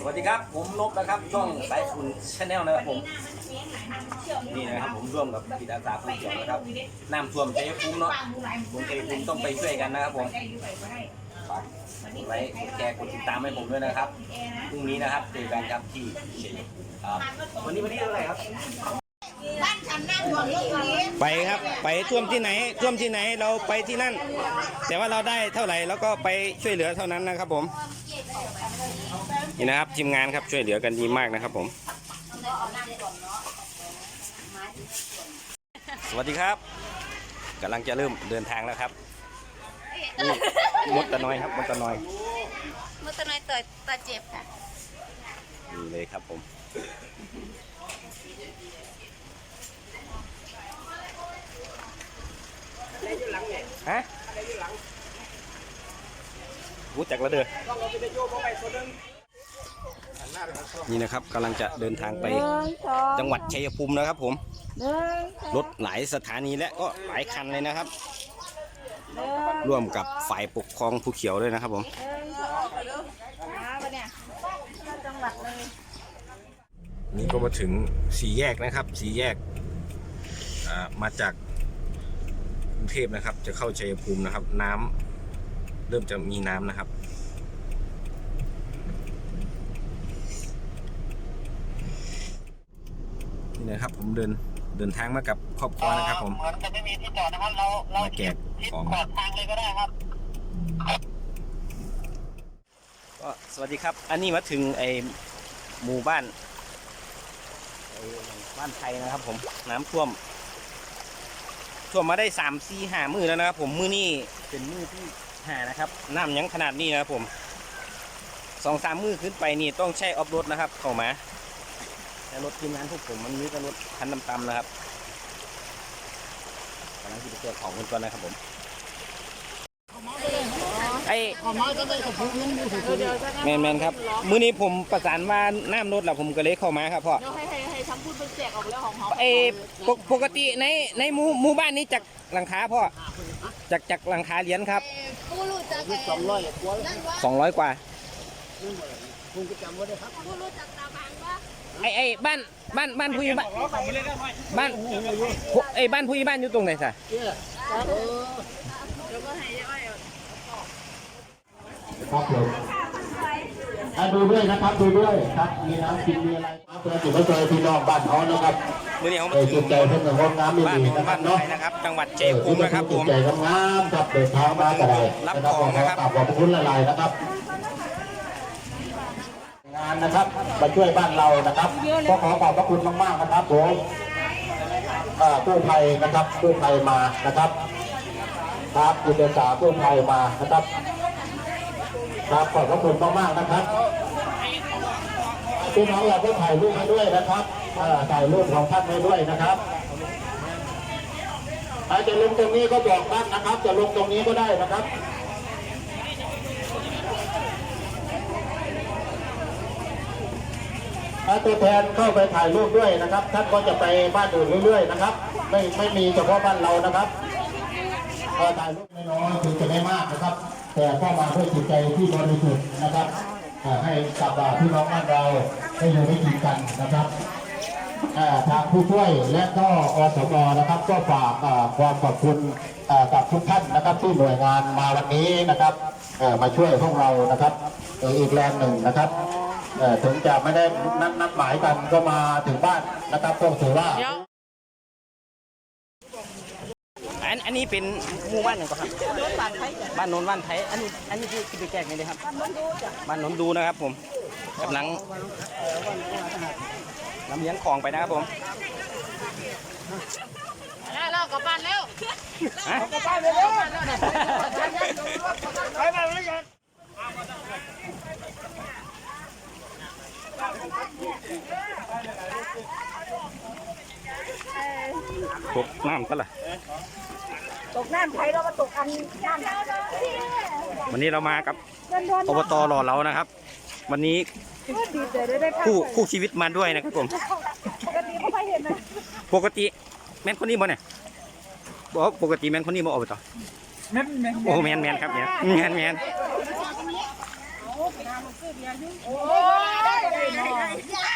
สวัสดีครับ ผมนบนะครับช่องสายฝุ่นชาแนลนะครับผม นี่นะครับผมร่วมกับจิตอาสาผู้เขียวนะครับน้ำท่วมใจภูมิเนาะผมใจภูมิต้องไปช่วยกันนะครับผมกไลค์กดแชร์กดติดตามให้ผมด้วยนะครับพรุ่งนี้นะครับเจอกันครับที่เชียงครับวันนี้วันที่เท่าไหร่ครับไปครับไปท่วมที่ไหนท่วมที่ไหนเราไปที่นั่น แต่ว่าเราได้เท่าไหร่แล้วก็ไปช่วยเหลือเท่านั้นนะครับผม นี่นะครับทีมงานครับช่วยเหลือกันดีมากนะครับผม สวัสดีครับกำลังจะเริ่มเดินทางแล้วครับนี่มดตะนอยครับมดตะนอยมุตนอยตัวตัวเจ็บค่ะนี่เลยครับผมฮะรู้จักแล้วเด้อ นี่นะครับกำลังจะเดินทางไปจังหวัดชัยภูมินะครับ ผมรถหลายสถานีและก็หลายคันเลยนะครับ ร่วมกับฝ่ายปกครองภูเขียวด้วยนะครับผมนี่ก็มาถึงสี่แยกนะครับสี่แยกอ่ามาจากกรุงเทพนะครับ จะเข้าชัยภูมินะครับ น้ำเริ่มจะมีน้ำนะครับ นี่นะครับผมเดินเดินทางมากับครอบครัวนะครับ ผมเหมือนจะไม่มีที่จอดนะครับเราเรามาแจกที่ของขอบทางเลยก็ได้ครับก็สวัสดีครับ อันนี้มาถึงไอหมู่บ้านไอ้บ้านไทยนะครับ ผมน้ำท่วมท่วมมาได้สามสี่ห้ามือแล้วนะครับ ผมมือนี่เป็นมือที่ห้านะครับน้ำยังขนาดนี้นะครับผมสองสามมือขึ้นไปนี่ต้องใช้ออฟรถนะครับเข้ามา แต่รถทีมงานพวกผมมันมีแต่รถคันดำๆนะครับกำลังที่จะเจอของกันก่อนนะครับผมไอแมนแมนครับ มื้อนี้ผมประสานว่าน้ำลดแล้วผมก็เลยเข้ามาครับพ่อเดี๋ยวให้ให้ให้ทำพูดเป็นแจกออกแล้วของเขาเออปกปกติในในหมู่หมู่บ้านนี้จากหลังคาพ่อจากจากหลังคาเหรียญครับผู้รู้จักกันสองร้อยกว่า นั่นวะ200กว่าผู้รู้จักตาบางวะไอไอบ้านบ้านบ้านผู้ใหญ่บ้านบ้านไอบ้านผู้ใหญ่บ้านอยู่ตรงไหนสะครับผมอะดูด้วยนะครับดูด้วยครับมีน้ำกินมีอะไรครับเราจุดประสงค์พี่น้องบ้านเขานะครับมื้อนี้เขาเอมาอถึจุงดใจเพื่อนของน้ำมีบ้านดีโนนนะคบ้ารับนไทเนาะยนะครับ จังหวัดชัยภูมินะครับผมจุดใจงามๆครับเดินทางมาก็ได้รับของนะครับขอบขอบคุณละลายนะครับงานนะครับมาช่วยบ้านเรานะครับก็ขอขอบพระคุณมากๆนะครับผมอ่ากู้ภัยนะครับกู้ภัยมานะครับครับคุณเดชากู้ภัยมานะครับครับขอบพระคุณมากๆนะครับพี่น้องเราก็ถ่ายรูปให้ด้วยนะครับอ่าถ่ายรูปของท่านให้ด้วยนะครับอาจะลงตรงนี้ก็บอกท่านนะครับ จะลงตรงนี้ก็ได้นะครับ ถ้า ตัวแทนเข้าไปถ่ายรูปด้วยนะครับ ท่านก็จะไปบ้านอื่นเรื่อยๆนะครับ ไม่ไม่มีเฉพาะบ้านเรานะครับเอ่อถ่ายรูปน้อยๆถึงจะไม่มากนะครับ แต่ก็มาด้วยจิตใจที่บริสุทธิ์นะครับให้กับอ่าพี่น้องบ้านเราได้อยู่ด้วยกันนะครับทางผู้ช่วยและก็อสมนะครับ ก็ฝากความขอบคุณอ่ากับทุกท่านนะครับที่หน่วยงานมาวันนี้นะครับมาช่วยพวกเรานะครับอีกแรงหนึ่งนะครับ ถึงจะไม่ได้นัดนัดหมายกันก็มาถึงบ้านนะครับก็ถือว่าอันอันนี้เป็นหมู่บ้านหนึ่งครับบ้านโนนบ้านไทยอันนี้อันนี้ที่ที่ไปแจกนี่เลยครับบ้านโนนดูนะครับผมกำลังลำเลียงของไปนะครับผมแล้วเรากลับบ้านแล้วฮะไปไปเลยกัน ตกน้ำก็ล่ะ ตกน้ำไทยเรามาตกอันน้ำวันนี้เรามากับเงินทอนอบตหล่อเรานะครับ วันนี้ดีใจได้ได้พักคู่คู่ชีวิตมาด้วยนะครับผมปกติไม่ค่อยเห็นนะปกติแม่นคนนี้บ่เนี่ยบอกปกติแม่นคนนี้บ่อบตโอ้แมนแมนครับเนี่ยแมนแมนโอ้ยได้ได้ได้ดี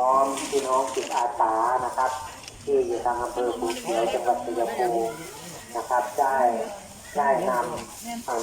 พร้อมพี่น้องจิตอาสานะครับ ที่อยู่ทางอำเภอภูเขียวจังหวัดชัยภูมินะครับได้ได้นำทาง